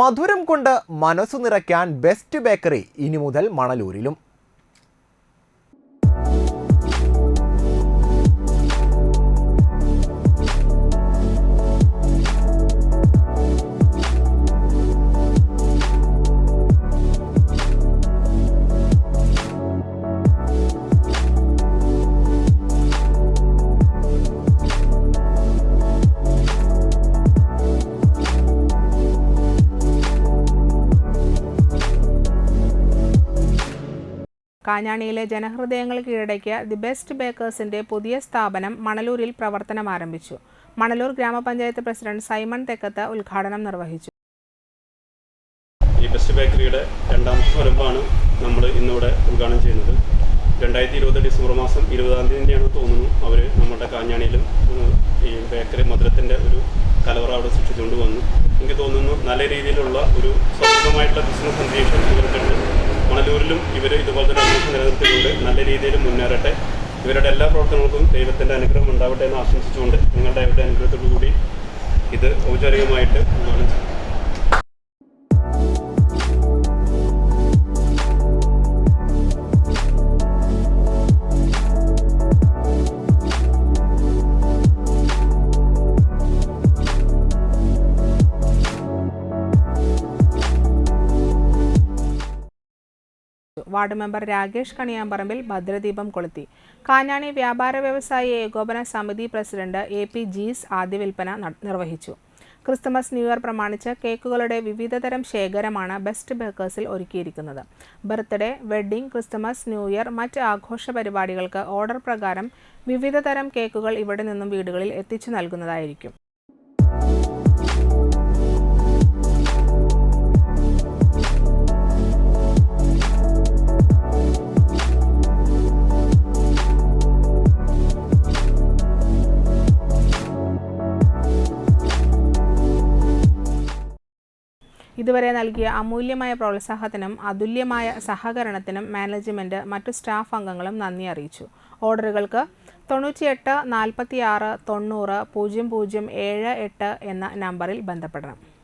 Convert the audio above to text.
മധുരം കൊണ്ട് മനസ്സു നിറയ്ക്കാൻ ബെസ്റ്റ് ബേക്കറി ഇനി മുതൽ മണലൂരിലും. കാഞ്ഞാണിയിലെ ജനഹൃദയങ്ങൾ കീഴടക്കിയ ദി ബെസ്റ്റ് ബേക്കേഴ്സിന്റെ പുതിയ സ്ഥാപനം മണലൂരിൽ പ്രവർത്തനം ആരംഭിച്ചു. മണലൂർ ഗ്രാമപഞ്ചായത്ത് പ്രസിഡന്റ് സൈമൺ തെക്കത്ത് ഉദ്ഘാടനം നിർവഹിച്ചു. ഈ ബെസ്റ്റ് ബേക്കറിയുടെ രണ്ടാമത്തെ വരമ്പാണ് നമ്മൾ ഇന്നിവിടെ ഉദ്ഘാടനം ചെയ്യുന്നത്. രണ്ടായിരത്തി ഇരുപത് ഡിസംബർ മാസം ഇരുപതാം തീയതിയാണ് തോന്നുന്നു അവർ നമ്മുടെ കാഞ്ഞാണിയിലും ഈ ബേക്കറി മധുരത്തിന്റെ ഒരു കലവറ അവിടെ സൃഷ്ടിച്ചുകൊണ്ട് വന്നു. എനിക്ക് തോന്നുന്നു നല്ല രീതിയിലുള്ള ഒരു സ്വന്തമായിട്ടുള്ള ബിസിനസ് അന്തരീക്ഷം ഇവർക്കുണ്ട് മണലൂരിലും ഇവർ ഇതുപോലെ തന്നെ അന്വേഷണം നിലനിർത്തിക്കൊണ്ട് നല്ല രീതിയിൽ മുന്നേറട്ടെ. ഇവരുടെ എല്ലാ പ്രവർത്തനങ്ങൾക്കും ദൈവത്തിന്റെ അനുഗ്രഹം ഉണ്ടാവട്ടെ എന്ന് ആശംസിച്ചുകൊണ്ട് നിങ്ങളുടെ അവരുടെ അനുഗ്രഹത്തോടു കൂടി ഇത് ഔപചാരികമായിട്ട് വാർഡ് മെമ്പർ രാകേഷ് കണിയാമ്പറമ്പിൽ ഭദ്രദീപം കൊളുത്തി. കാഞ്ഞാണി വ്യാപാര വ്യവസായി ഏകോപന സമിതി പ്രസിഡന്റ് എ പി ജീസ് ആദ്യ വിൽപ്പന നിർവഹിച്ചു. ക്രിസ്തുമസ് ന്യൂ ഇയർ പ്രമാണിച്ച് കേക്കുകളുടെ വിവിധതരം ശേഖരമാണ് ബെസ്റ്റ് ബേക്കേഴ്സിൽ ഒരുക്കിയിരിക്കുന്നത്. Birthday wedding Christmas new year മറ്റ് ആഘോഷ പരിപാടികൾക്ക് ഓർഡർ പ്രകാരം വിവിധതരം കേക്കുകൾ ഇവിടെ നിന്നും വീടുകളിൽ എത്തിച്ചു നൽകുന്നതായിരിക്കും. ഇതുവരെ നൽകിയ അമൂല്യമായ പ്രോത്സാഹത്തിനും അതുല്യമായ സഹകരണത്തിനും മാനേജ്മെന്റ് മറ്റു സ്റ്റാഫ് അംഗങ്ങളും നന്ദി അറിയിച്ചു. ഓർഡറുകൾക്ക് തൊണ്ണൂറ്റിയെട്ട് നാൽപ്പത്തി ആറ് തൊണ്ണൂറ് പൂജ്യം പൂജ്യം ഏഴ് എട്ട് എന്ന നമ്പറിൽ ബന്ധപ്പെടണം.